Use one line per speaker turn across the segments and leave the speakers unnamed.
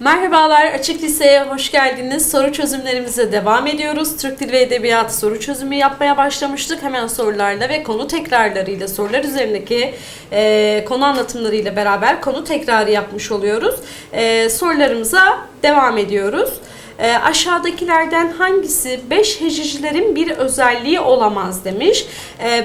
Merhabalar, Açık Lise'ye hoş geldiniz. Soru çözümlerimize devam ediyoruz. Türk Dili ve Edebiyatı soru çözümü yapmaya başlamıştık. Hemen sorularla ve konu tekrarlarıyla, sorular üzerindeki e, konu anlatımlarıyla beraber konu tekrarı yapmış oluyoruz. E, sorularımıza devam ediyoruz. E, aşağıdakilerden hangisi 5 hecicilerin bir özelliği olamaz demiş.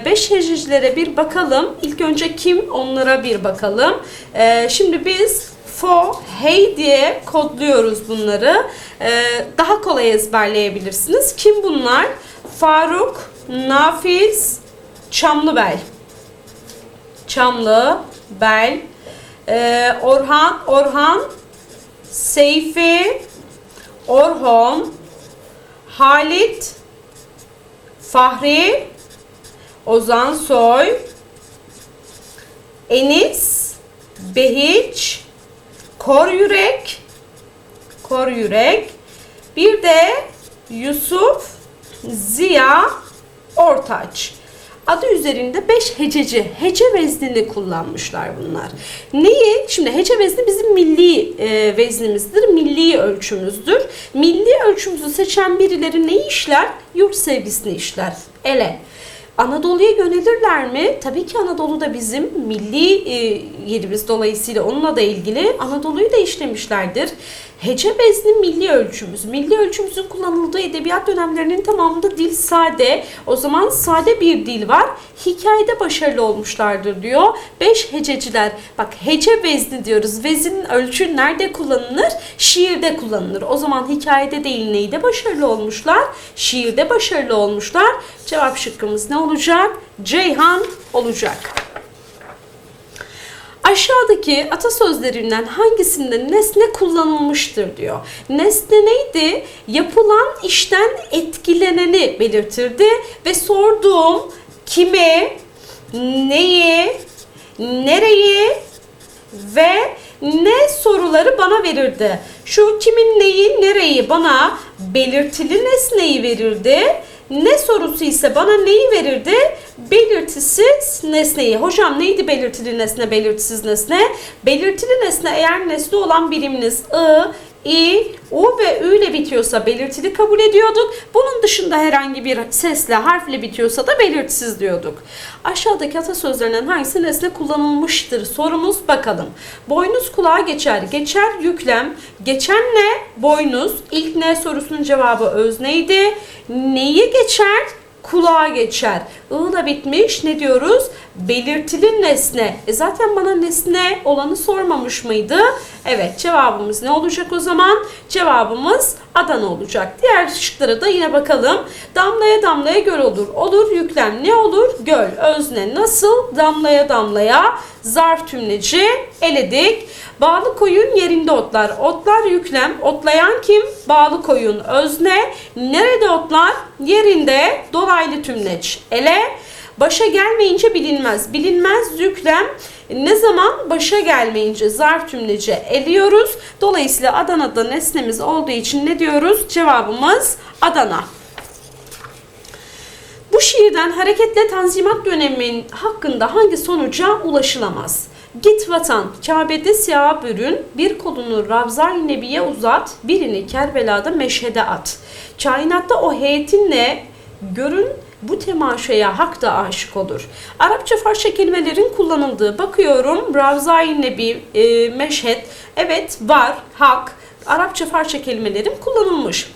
5 hecicilere bir bakalım. İlk önce kim onlara bir bakalım. E, şimdi biz fo, hey diye kodluyoruz bunları. Ee, daha kolay ezberleyebilirsiniz. Kim bunlar? Faruk, Nafiz, Çamlıbel. Çamlıbel, ee, Orhan, Orhan, Seyfi, Orhon, Halit, Fahri, Ozan Soy, Enis, Behiç, Kor Yürek, Kor Yürek. Bir de Yusuf Ziya Ortaç. Adı üzerinde 5 hececi, hece veznini kullanmışlar bunlar. Neyi? Şimdi hece vezni bizim milli e, veznimizdir, milli ölçümüzdür. Milli ölçümüzü seçen birileri ne işler? Yurt sevgisini işler. Ele. Anadolu'ya yönelirler mi? Tabii ki Anadolu da bizim milli e, yerimiz dolayısıyla onunla da ilgili Anadolu'yu da işlemişlerdir. Hece vezni milli ölçümüz. Milli ölçümüzün kullanıldığı edebiyat dönemlerinin tamamında dil sade. O zaman sade bir dil var. Hikayede başarılı olmuşlardır diyor. Beş hececiler. Bak hece vezni diyoruz. Vezin ölçü nerede kullanılır? Şiirde kullanılır. O zaman hikayede değil neyde başarılı olmuşlar? Şiirde başarılı olmuşlar. Cevap şıkkımız ne olacak? Ceyhan olacak. Aşağıdaki atasözlerinden hangisinde nesne kullanılmıştır diyor. Nesne neydi? Yapılan işten etkileneni belirtirdi ve sorduğum kime, neyi, nereyi ve ne soruları bana verirdi. Şu kimin neyi, nereyi bana belirtili nesneyi verirdi. Ne sorusu ise bana neyi verirdi? Belirtisiz nesneyi. Hocam neydi belirtili nesne, belirtisiz nesne? Belirtili nesne eğer nesne olan biriminiz I, i, u ve ü ile bitiyorsa belirtili kabul ediyorduk. Bunun dışında herhangi bir sesle, harfle bitiyorsa da belirtisiz diyorduk. Aşağıdaki atasözlerinden hangisi nesne kullanılmıştır? Sorumuz bakalım. Boynuz kulağa geçer. Geçer yüklem. Geçen ne? Boynuz. İlk ne sorusunun cevabı özneydi. Neyi geçer? Kulağa geçer. I'la bitmiş ne diyoruz? Belirtili nesne. E zaten bana nesne olanı sormamış mıydı? Evet cevabımız ne olacak o zaman? Cevabımız Adana olacak. Diğer şıklara da yine bakalım. Damlaya damlaya göl olur. Olur yüklem ne olur? Göl. Özne nasıl? Damlaya damlaya zarf tümleci eledik. Bağlı koyun yerinde otlar. Otlar yüklem. Otlayan kim? Bağlı koyun. Özne. Nerede otlar? Yerinde. Dolaylı tümleç. Ele. Başa gelmeyince bilinmez. Bilinmez yüklem. Ne zaman başa gelmeyince zarf tümleci eliyoruz. Dolayısıyla Adana'da nesnemiz olduğu için ne diyoruz? Cevabımız Adana. Bu şiirden hareketle Tanzimat dönemin hakkında hangi sonuca ulaşılamaz? Git vatan, Kabe'de siyah bürün, bir kolunu Ravza-i Nebi'ye uzat, birini Kerbela'da meşhede at. Kainatta o heyetinle görün bu temaşaya hak da aşık olur. Arapça Farsça kelimelerin kullanıldığı bakıyorum. Ravza-i Nebi, e, meşhed, evet var, hak. Arapça Farsça kelimelerin kullanılmış.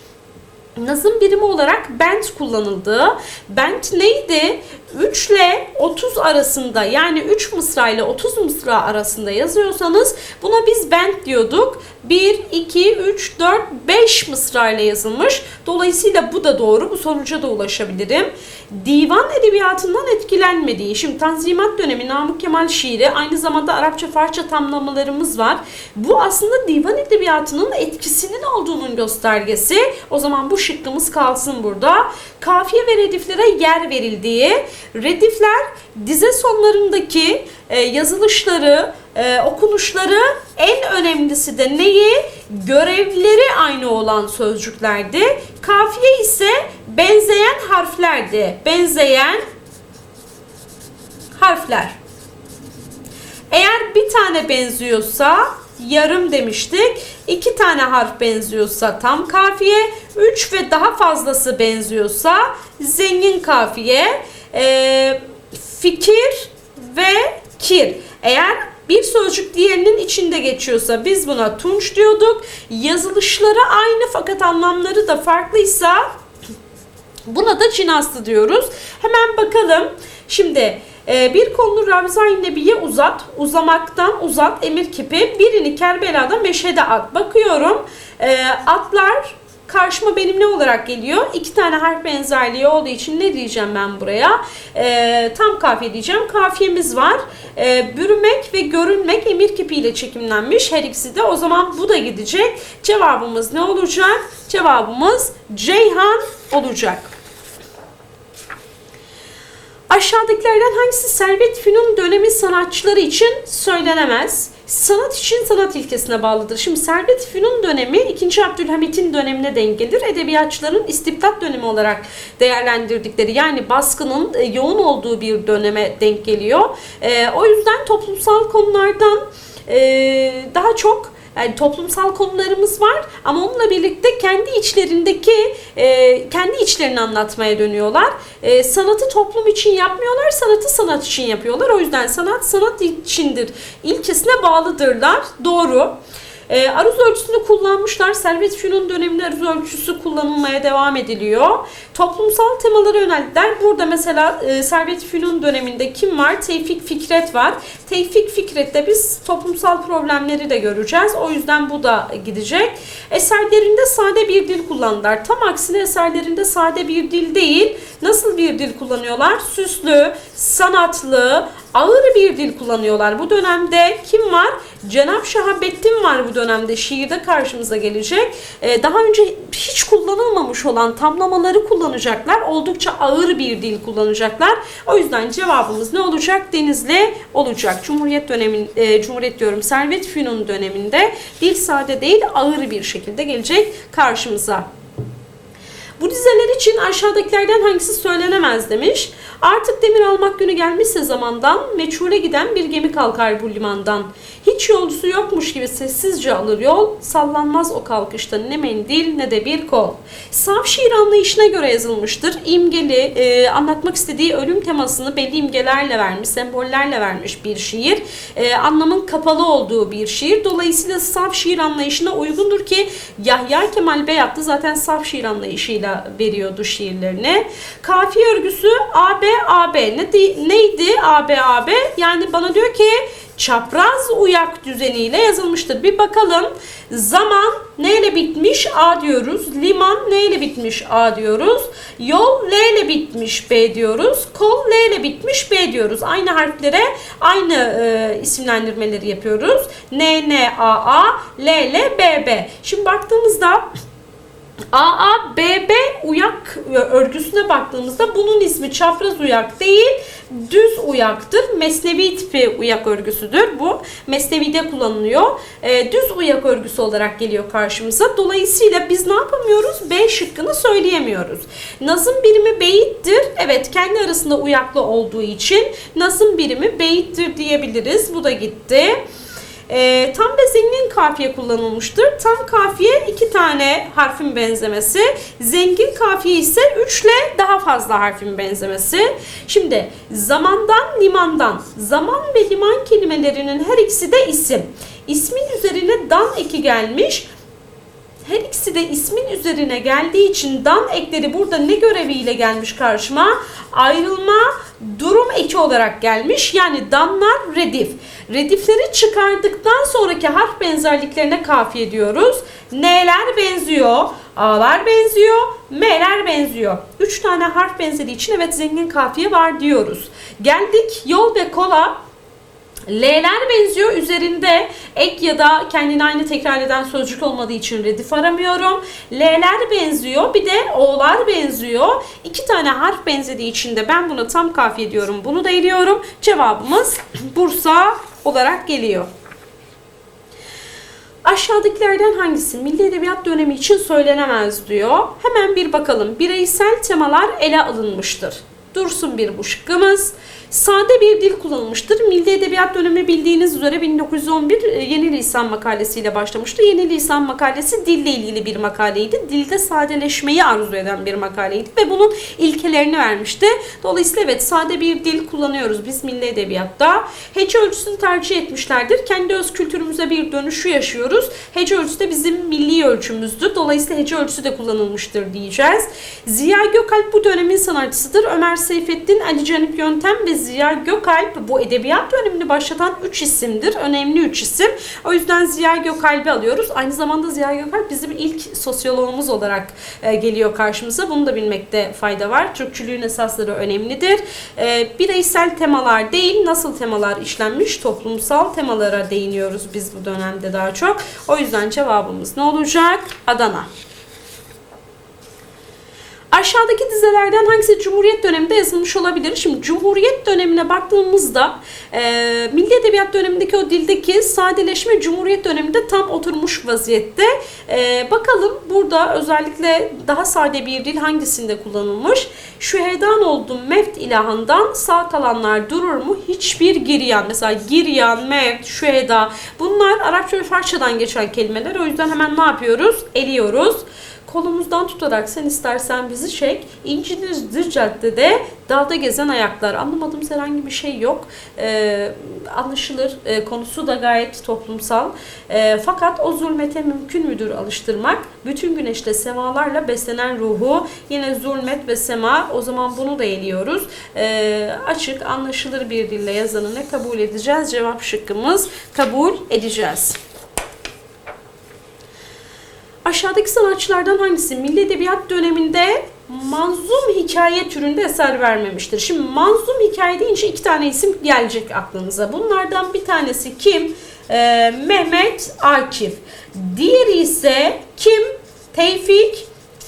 Nazım birimi olarak bent kullanıldı. Bent neydi? 3 ile 30 arasında yani 3 mısra ile 30 mısra arasında yazıyorsanız buna biz bent diyorduk. 1, 2, 3, 4, 5 mısra ile yazılmış. Dolayısıyla bu da doğru. Bu sonuca da ulaşabilirim. Divan edebiyatından etkilenmediği. Şimdi Tanzimat dönemi Namık Kemal şiiri aynı zamanda Arapça Farsça tamlamalarımız var. Bu aslında divan edebiyatının etkisinin olduğunun göstergesi. O zaman bu şıkkımız kalsın burada. Kafiye ve rediflere yer verildiği, redifler dize sonlarındaki e, yazılışları, e, okunuşları en önemlisi de neyi? Görevleri aynı olan sözcüklerdi. Kafiye ise benzeyen harflerdi. Benzeyen harfler. Eğer bir tane benziyorsa yarım demiştik. İki tane harf benziyorsa tam kafiye, üç ve daha fazlası benziyorsa zengin kafiye, Ee, fikir ve kir. Eğer bir sözcük diğerinin içinde geçiyorsa biz buna tunç diyorduk. Yazılışları aynı fakat anlamları da farklıysa Buna da cinastı diyoruz. Hemen bakalım. Şimdi e, bir konulu Ravza-i Nebi'ye uzat, uzamaktan uzat emir kipi, birini Kerbela'da meşhede at. Bakıyorum e, atlar karşıma benim ne olarak geliyor? İki tane harf benzerliği olduğu için ne diyeceğim ben buraya? E, tam kafiye diyeceğim. Kafiyemiz var. E, bürümek ve görünmek emir kipiyle çekimlenmiş her ikisi de. O zaman bu da gidecek. Cevabımız ne olacak? Cevabımız Ceyhan olacak. Aşağıdakilerden hangisi Servet Fünun dönemi sanatçıları için söylenemez? Sanat için sanat ilkesine bağlıdır. Şimdi Servet Fünun dönemi 2. Abdülhamit'in dönemine denk gelir. Edebiyatçıların istibdat dönemi olarak değerlendirdikleri yani baskının e, yoğun olduğu bir döneme denk geliyor. E, o yüzden toplumsal konulardan e, daha çok yani toplumsal konularımız var ama onunla birlikte kendi içlerindeki e, kendi içlerini anlatmaya dönüyorlar. E, sanatı toplum için yapmıyorlar, sanatı sanat için yapıyorlar. O yüzden sanat sanat içindir. İlkesine bağlıdırlar. Doğru. E, aruz ölçüsünü kullanmışlar. Servet Fünun döneminde aruz ölçüsü kullanılmaya devam ediliyor. Toplumsal temalara yöneldiler. Burada mesela e, Servet Fünun döneminde kim var? Tevfik Fikret var. Tevfik Fikret'te biz toplumsal problemleri de göreceğiz. O yüzden bu da gidecek. Eserlerinde sade bir dil kullandılar. Tam aksine eserlerinde sade bir dil değil. Nasıl bir dil kullanıyorlar? Süslü, sanatlı, ağır bir dil kullanıyorlar. Bu dönemde kim var? Cenab Şahabettin var bu dönemde şiirde karşımıza gelecek. Ee, daha önce hiç kullanılmamış olan tamlamaları kullanacaklar. Oldukça ağır bir dil kullanacaklar. O yüzden cevabımız ne olacak? Denizli olacak. Cumhuriyet dönemin e, Cumhuriyet diyorum Servet Fünun döneminde dil sade değil ağır bir şekilde gelecek karşımıza. Bu dizeler için aşağıdakilerden hangisi söylenemez demiş. Artık demir almak günü gelmişse zamandan, meçhule giden bir gemi kalkar bu limandan. Hiç yolcusu yokmuş gibi sessizce alır yol, sallanmaz o kalkışta ne mendil ne de bir kol. Saf şiir anlayışına göre yazılmıştır. İmgeli, e, anlatmak istediği ölüm temasını belli imgelerle vermiş, sembollerle vermiş bir şiir. E, anlamın kapalı olduğu bir şiir. Dolayısıyla saf şiir anlayışına uygundur ki Yahya Kemal Beyatlı zaten saf şiir anlayışıyla veriyordu şiirlerini. Kafiye örgüsü AB AB ne di- neydi AB AB? Yani bana diyor ki çapraz uyak düzeniyle yazılmıştır. Bir bakalım. Zaman neyle bitmiş? A diyoruz. Liman neyle bitmiş? A diyoruz. Yol L ile bitmiş B diyoruz. Kol L ile bitmiş B diyoruz. Aynı harflere aynı e, isimlendirmeleri yapıyoruz. N N A A L L B B. Şimdi baktığımızda AA BB uyak örgüsüne baktığımızda bunun ismi çapraz uyak değil düz uyaktır. Mesnevi tipi uyak örgüsüdür bu. Mesnevi'de kullanılıyor. E, düz uyak örgüsü olarak geliyor karşımıza. Dolayısıyla biz ne yapamıyoruz? B şıkkını söyleyemiyoruz. Nazım birimi beyittir. Evet kendi arasında uyaklı olduğu için nazım birimi beyittir diyebiliriz. Bu da gitti. E, tam ve zengin kafiye kullanılmıştır. Tam kafiye iki tane harfin benzemesi. Zengin kafiye ise üçle daha fazla harfin benzemesi. Şimdi zamandan limandan. Zaman ve liman kelimelerinin her ikisi de isim. İsmin üzerine dan eki gelmiş. Her ikisi de ismin üzerine geldiği için dan ekleri burada ne göreviyle gelmiş karşıma? Ayrılma durum eki olarak gelmiş. Yani danlar redif. Redifleri çıkardıktan sonraki harf benzerliklerine kafiye diyoruz. N'ler benziyor, A'lar benziyor, M'ler benziyor. Üç tane harf benzeri için evet zengin kafiye var diyoruz. Geldik yol ve kola. L'ler benziyor. Üzerinde ek ya da kendini aynı tekrar eden sözcük olmadığı için redif aramıyorum. L'ler benziyor. Bir de O'lar benziyor. İki tane harf benzediği için de ben buna tam kafiye diyorum. Bunu da eliyorum. Cevabımız Bursa olarak geliyor. Aşağıdakilerden hangisi Milli Edebiyat dönemi için söylenemez diyor. Hemen bir bakalım. Bireysel temalar ele alınmıştır. Dursun bir bu şıkkımız. Sade bir dil kullanılmıştır. Milli Edebiyat dönemi bildiğiniz üzere 1911 e, Yeni Lisan makalesiyle başlamıştı. Yeni Lisan makalesi dille ilgili bir makaleydi. Dilde sadeleşmeyi arzu eden bir makaleydi ve bunun ilkelerini vermişti. Dolayısıyla evet sade bir dil kullanıyoruz biz Milli Edebiyat'ta. Hece ölçüsünü tercih etmişlerdir. Kendi öz kültürümüze bir dönüşü yaşıyoruz. Hece ölçüsü de bizim milli ölçümüzdür. Dolayısıyla hece ölçüsü de kullanılmıştır diyeceğiz. Ziya Gökalp bu dönemin sanatçısıdır. Ömer Seyfettin, Ali Canip Yöntem ve Ziya Gökalp bu edebiyat dönemini başlatan 3 isimdir. Önemli 3 isim. O yüzden Ziya Gökalp'i alıyoruz. Aynı zamanda Ziya Gökalp bizim ilk sosyoloğumuz olarak e, geliyor karşımıza. Bunu da bilmekte fayda var. Türkçülüğün esasları önemlidir. E, bireysel temalar değil, nasıl temalar işlenmiş, toplumsal temalara değiniyoruz biz bu dönemde daha çok. O yüzden cevabımız ne olacak? Adana. Aşağıdaki dizelerden hangisi Cumhuriyet döneminde yazılmış olabilir? Şimdi Cumhuriyet dönemine baktığımızda e, Milli Edebiyat dönemindeki o dildeki sadeleşme Cumhuriyet döneminde tam oturmuş vaziyette. E, bakalım burada özellikle daha sade bir dil hangisinde kullanılmış? Şühedan oldum mevt ilahından sağ kalanlar durur mu? Hiçbir giryan. Mesela giryan, mevt, şüheda bunlar Arapça ve Farsçadan geçen kelimeler. O yüzden hemen ne yapıyoruz? Eliyoruz kolumuzdan tutarak sen istersen bizi çek. İncidir caddede dağda gezen ayaklar. Anlamadığımız herhangi bir şey yok. Ee, anlaşılır. Ee, konusu da gayet toplumsal. Ee, fakat o zulmete mümkün müdür alıştırmak? Bütün güneşle semalarla beslenen ruhu yine zulmet ve sema. O zaman bunu da eliyoruz. Ee, açık, anlaşılır bir dille yazanı ne kabul edeceğiz? Cevap şıkkımız kabul edeceğiz. Aşağıdaki sanatçılardan hangisi Milli Edebiyat döneminde manzum hikaye türünde eser vermemiştir? Şimdi manzum hikaye deyince iki tane isim gelecek aklınıza. Bunlardan bir tanesi kim? Ee, Mehmet Akif. Diğeri ise kim? Tevfik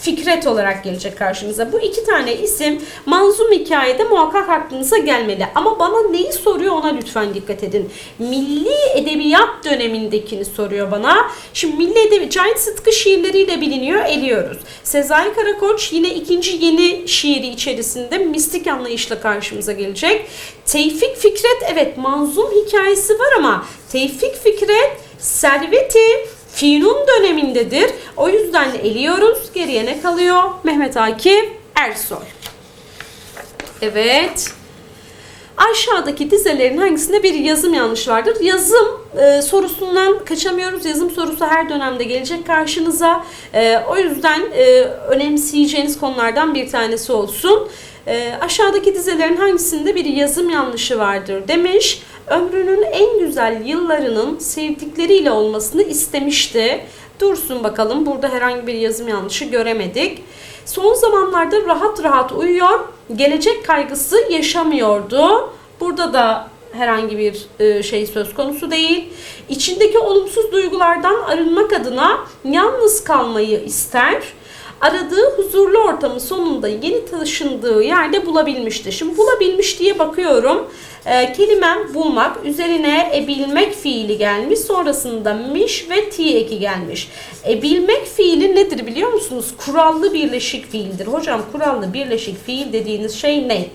Fikret olarak gelecek karşımıza. Bu iki tane isim manzum hikayede muhakkak aklınıza gelmeli. Ama bana neyi soruyor ona lütfen dikkat edin. Milli Edebiyat dönemindekini soruyor bana. Şimdi Milli Edebiyat, Cahit Sıtkı şiirleriyle biliniyor, eliyoruz. Sezai Karakoç yine ikinci yeni şiiri içerisinde mistik anlayışla karşımıza gelecek. Tevfik Fikret evet manzum hikayesi var ama Tevfik Fikret serveti Finun dönemindedir. O yüzden eliyoruz. Geriye ne kalıyor? Mehmet Akif Ersoy. Evet. Aşağıdaki dizelerin hangisinde bir yazım yanlış vardır? Yazım e, sorusundan kaçamıyoruz. Yazım sorusu her dönemde gelecek karşınıza. E, o yüzden e, önemseyeceğiniz konulardan bir tanesi olsun. E, aşağıdaki dizelerin hangisinde bir yazım yanlışı vardır demiş. Ömrünün en güzel yıllarının sevdikleriyle olmasını istemişti. Dursun bakalım burada herhangi bir yazım yanlışı göremedik. Son zamanlarda rahat rahat uyuyor, gelecek kaygısı yaşamıyordu. Burada da herhangi bir e, şey söz konusu değil. İçindeki olumsuz duygulardan arınmak adına yalnız kalmayı ister. Aradığı huzurlu ortamı sonunda yeni taşındığı yerde bulabilmişti. Şimdi bulabilmiş diye bakıyorum. E, kelimem bulmak, üzerine ebilmek fiili gelmiş. Sonrasında miş ve ti eki gelmiş. Ebilmek fiili nedir biliyor musunuz? Kurallı birleşik fiildir. Hocam kurallı birleşik fiil dediğiniz şey ne?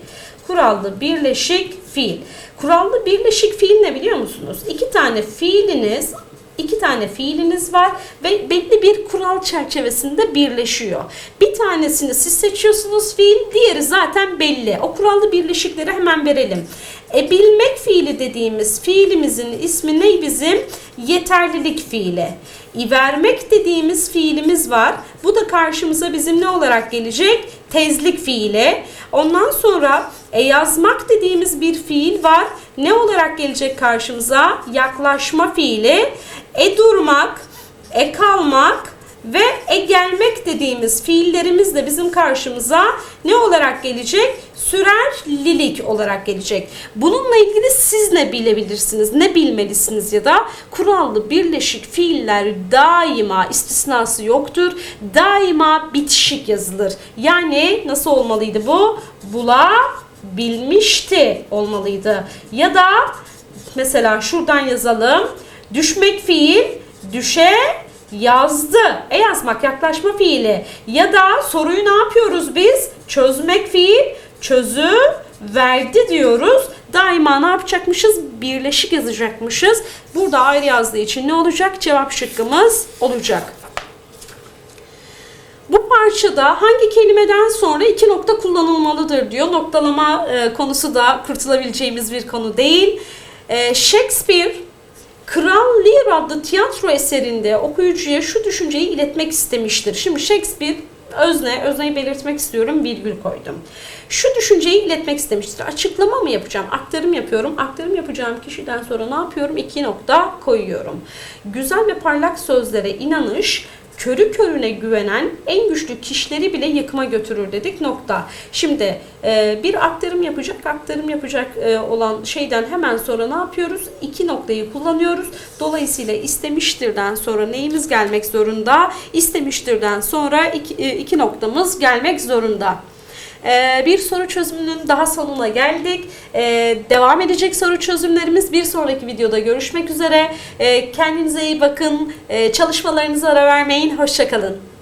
Kurallı birleşik fiil. Kurallı birleşik fiil ne biliyor musunuz? İki tane fiiliniz iki tane fiiliniz var ve belli bir kural çerçevesinde birleşiyor. Bir tanesini siz seçiyorsunuz fiil, diğeri zaten belli. O kurallı birleşikleri hemen verelim. E bilmek fiili dediğimiz fiilimizin ismi ne bizim? Yeterlilik fiili. E, vermek dediğimiz fiilimiz var. Bu da karşımıza bizim ne olarak gelecek? Tezlik fiili. Ondan sonra e, yazmak dediğimiz bir fiil var. Ne olarak gelecek karşımıza? Yaklaşma fiili. E durmak, e kalmak ve e gelmek dediğimiz fiillerimiz de bizim karşımıza ne olarak gelecek? Sürerlilik olarak gelecek. Bununla ilgili siz ne bilebilirsiniz, ne bilmelisiniz ya da kurallı birleşik fiiller daima istisnası yoktur. Daima bitişik yazılır. Yani nasıl olmalıydı bu? Bulabilmişti olmalıydı. Ya da mesela şuradan yazalım. Düşmek fiil, düşe yazdı. E yazmak yaklaşma fiili. Ya da soruyu ne yapıyoruz biz? Çözmek fiil, çözü verdi diyoruz. Daima ne yapacakmışız? Birleşik yazacakmışız. Burada ayrı yazdığı için ne olacak? Cevap şıkkımız olacak. Bu parçada hangi kelimeden sonra iki nokta kullanılmalıdır diyor. Noktalama e, konusu da kurtulabileceğimiz bir konu değil. E, Shakespeare Kral Lear adlı tiyatro eserinde okuyucuya şu düşünceyi iletmek istemiştir. Şimdi Shakespeare özne, özneyi belirtmek istiyorum, virgül koydum. Şu düşünceyi iletmek istemiştir. Açıklama mı yapacağım? Aktarım yapıyorum. Aktarım yapacağım kişiden sonra ne yapıyorum? İki nokta koyuyorum. Güzel ve parlak sözlere inanış, körü körüne güvenen en güçlü kişileri bile yıkıma götürür dedik nokta. Şimdi e, bir aktarım yapacak, aktarım yapacak e, olan şeyden hemen sonra ne yapıyoruz? İki noktayı kullanıyoruz. Dolayısıyla istemiştirden sonra neyimiz gelmek zorunda? İstemiştirden sonra iki, e, iki noktamız gelmek zorunda. Ee, bir soru çözümünün daha sonuna geldik. Ee, devam edecek soru çözümlerimiz bir sonraki videoda görüşmek üzere. Ee, kendinize iyi bakın. Ee, çalışmalarınıza ara vermeyin. Hoşçakalın.